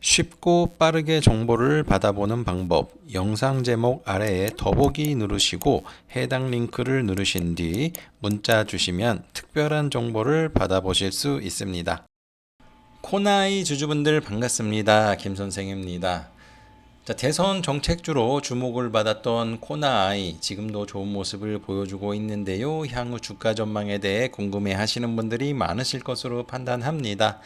쉽고 빠르게 정보를 받아보는 방법 영상 제목 아래에 더보기 누르시고 해당 링크를 누르신 뒤 문자 주시면 특별한 정보를 받아보실 수 있습니다. 코나이 주주분들 반갑습니다. 김 선생입니다. 자, 대선 정책주로 주목을 받았던 코나이 지금도 좋은 모습을 보여주고 있는데요. 향후 주가 전망에 대해 궁금해 하시는 분들이 많으실 것으로 판단합니다.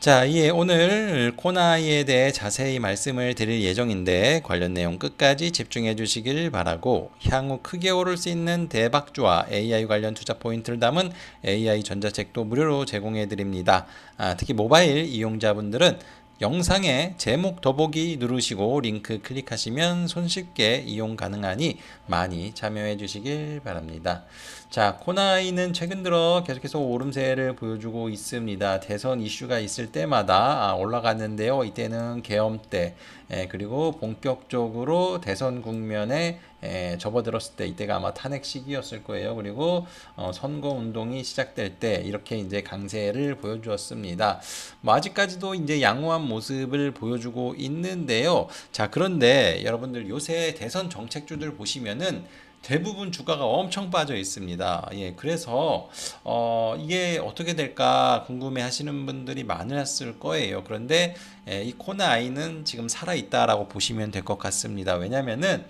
자, 이에 오늘 코나이에 대해 자세히 말씀을 드릴 예정인데 관련 내용 끝까지 집중해 주시길 바라고 향후 크게 오를 수 있는 대박주와 AI 관련 투자 포인트를 담은 AI 전자책도 무료로 제공해 드립니다. 아, 특히 모바일 이용자분들은 영상에 제목 더보기 누르시고 링크 클릭하시면 손쉽게 이용 가능하니 많이 참여해 주시길 바랍니다. 자, 코나이는 최근 들어 계속해서 오름세를 보여주고 있습니다. 대선 이슈가 있을 때마다 아, 올라갔는데요. 이때는 계엄 때, 에, 그리고 본격적으로 대선 국면에 에, 접어들었을 때, 이때가 아마 탄핵 시기였을 거예요. 그리고 어, 선거 운동이 시작될 때 이렇게 이제 강세를 보여주었습니다. 뭐 아직까지도 이제 양호한 모습을 보여주고 있는데요. 자, 그런데 여러분들 요새 대선 정책주들 보시면은 대부분 주가가 엄청 빠져 있습니다. 예, 그래서 어, 이게 어떻게 될까 궁금해 하시는 분들이 많았을 거예요. 그런데 예, 이 코나 아이는 지금 살아 있다라고 보시면 될 것 같습니다. 왜냐면은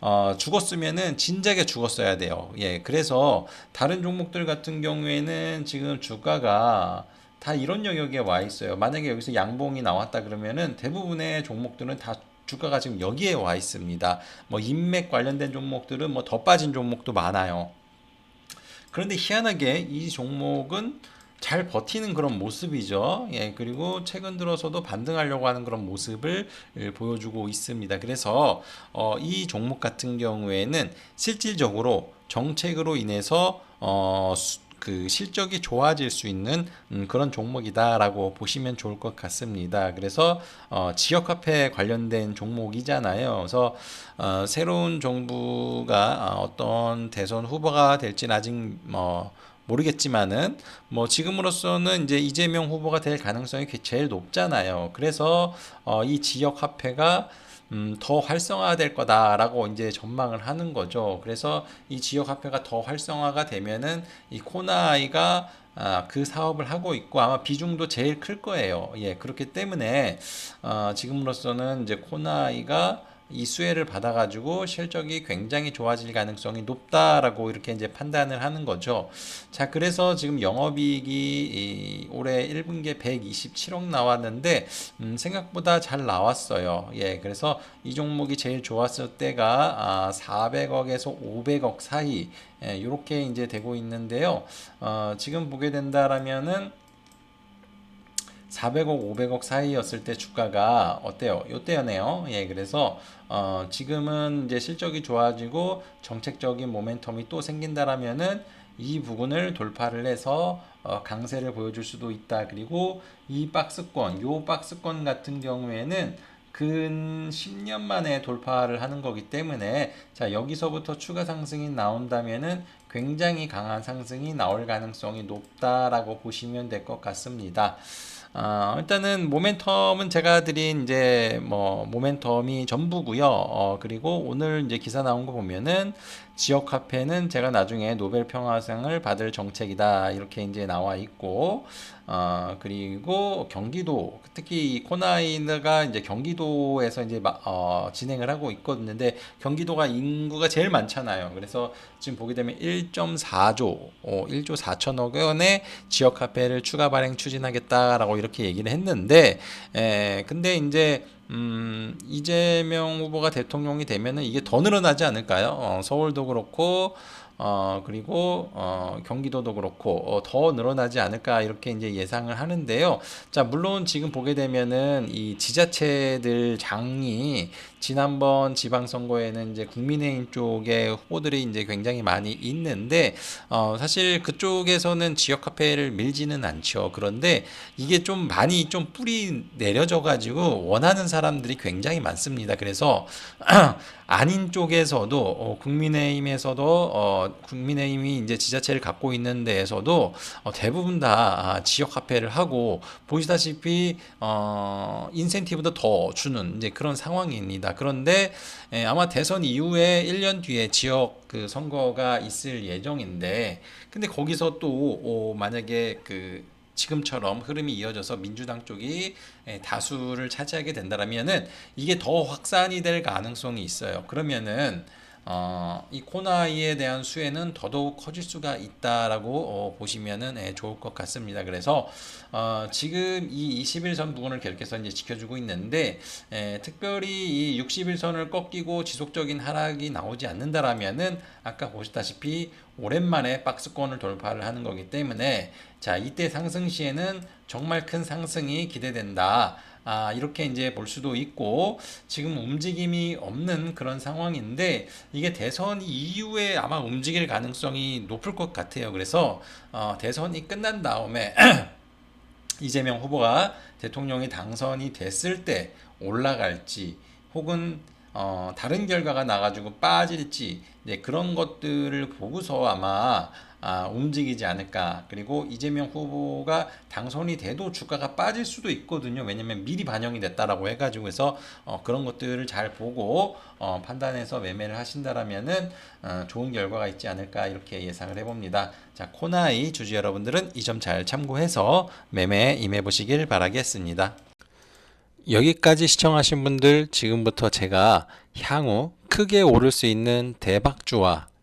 어, 죽었으면은 진작에 죽었어야 돼요. 예, 그래서 다른 종목들 같은 경우에는 지금 주가가 다 이런 영역에 와 있어요. 만약에 여기서 양봉이 나왔다 그러면은 대부분의 종목들은 다 주가가 지금 여기에 와 있습니다. 뭐 인맥 관련된 종목들은 뭐 더 빠진 종목도 많아요. 그런데 희한하게 이 종목은 잘 버티는 그런 모습이죠. 예, 그리고 최근 들어서도 반등하려고 하는 그런 모습을 예, 보여주고 있습니다. 그래서 어, 이 종목 같은 경우에는 실질적으로 정책으로 인해서 어, 수, 그 실적이 좋아질 수 있는 음, 그런 종목이다라고 보시면 좋을 것 같습니다. 그래서 어, 지역 화폐 관련된 종목이잖아요. 그래서 어, 새로운 정부가 어, 어떤 대선 후보가 될지는 아직 뭐 모르겠지만은 뭐 지금으로서는 이제 이재명 후보가 될 가능성이 제일 높잖아요. 그래서 어, 이 지역 화폐가 음, 더 활성화될 거다라고 이제 전망을 하는 거죠. 그래서 이 지역 화폐가 더 활성화가 되면은 이 코나이가 아, 그 사업을 하고 있고 아마 비중도 제일 클 거예요. 예, 그렇기 때문에 어, 지금으로서는 이제 코나이가 이 수혜를 받아가지고 실적이 굉장히 좋아질 가능성이 높다라고 이렇게 이제 판단을 하는 거죠. 자, 그래서 지금 영업이익이 올해 1분기에 127억 나왔는데 음, 생각보다 잘 나왔어요. 예, 그래서 이 종목이 제일 좋았을 때가 아, 400억에서 500억 사이 예, 이렇게 이제 되고 있는데요. 어, 지금 보게 된다라면은 400억, 500억 사이였을 때 주가가 어때요? 요때였네요. 예, 그래서 어, 지금은 이제 실적이 좋아지고 정책적인 모멘텀이 또 생긴다라면은 이 부분을 돌파를 해서 어, 강세를 보여줄 수도 있다. 그리고 이 박스권, 요 박스권 같은 경우에는 근 10년 만에 돌파를 하는 거기 때문에 자 여기서부터 추가 상승이 나온다면은 굉장히 강한 상승이 나올 가능성이 높다라고 보시면 될 것 같습니다. 어, 일단은 모멘텀은 제가 드린 이제 뭐 모멘텀이 전부고요. 어, 그리고 오늘 이제 기사 나온 거 보면은 지역 화폐는 제가 나중에 노벨 평화상을 받을 정책이다 이렇게 이제 나와 있고 어, 그리고 경기도 특히 코나이가 이제 경기도에서 이제 어, 진행을 하고 있거든요. 경기도가 인구가 제일 많잖아요. 그래서 지금 보게 되면 1.4조, 어, 1조 4천억 원의 지역 화폐를 추가 발행 추진하겠다라고 이렇게 얘기를 했는데, 에, 근데 이제 음, 이재명 후보가 대통령이 되면은 이게 더 늘어나지 않을까요? 어, 서울도 그렇고 어, 그리고 어, 경기도도 그렇고 어, 더 늘어나지 않을까 이렇게 이제 예상을 하는데요. 자, 물론 지금 보게 되면은 이 지자체들 장이 지난번 지방선거에는 이제 국민의힘 쪽에 후보들이 이제 굉장히 많이 있는데 어, 사실 그쪽에서는 지역 화폐를 밀지는 않죠. 그런데 이게 좀 많이 좀 뿌리 내려져 가지고 원하는 사람들이 굉장히 많습니다. 그래서 아닌 쪽에서도 어, 국민의힘에서도 어, 국민의힘이 이제 지자체를 갖고 있는 데에서도 어, 대부분 다 아, 지역 화폐를 하고 보시다시피 어, 인센티브도 더 주는 이제 그런 상황입니다. 그런데 예, 아마 대선 이후에 1년 뒤에 지역 그 선거가 있을 예정인데 근데 거기서 또 어, 만약에 그 지금처럼 흐름이 이어져서 민주당 쪽이 예, 다수를 차지하게 된다라면은 이게 더 확산이 될 가능성이 있어요. 그러면은 어, 이 코나이에 대한 수혜는 더더욱 커질 수가 있다라고 어, 보시면은 예, 좋을 것 같습니다. 그래서 어, 지금 이 21선 부분을 계속해서 이제 지켜주고 있는데 예, 특별히 이 61선을 꺾이고 지속적인 하락이 나오지 않는다라면은 아까 보셨다시피 오랜만에 박스권을 돌파를 하는 거기 때문에 자 이때 상승 시에는 정말 큰 상승이 기대된다. 아, 이렇게 이제 볼 수도 있고, 지금 움직임이 없는 그런 상황인데, 이게 대선 이후에 아마 움직일 가능성이 높을 것 같아요. 그래서, 어, 대선이 끝난 다음에, 이재명 후보가 대통령이 당선이 됐을 때 올라갈지, 혹은 어, 다른 결과가 나가지고 빠질지 네, 그런 것들을 보고서 아마 아, 움직이지 않을까. 그리고 이재명 후보가 당선이 돼도 주가가 빠질 수도 있거든요. 왜냐면 미리 반영이 됐다라고 해가지고 해서 어, 그런 것들을 잘 보고 어, 판단해서 매매를 하신다라면은 어, 좋은 결과가 있지 않을까 이렇게 예상을 해봅니다. 자 코나이 주주 여러분들은 이 점 잘 참고해서 매매에 임해 보시길 바라겠습니다. 여기까지 시청하신 분들 지금부터 제가 향후 크게 오를 수 있는 대박주와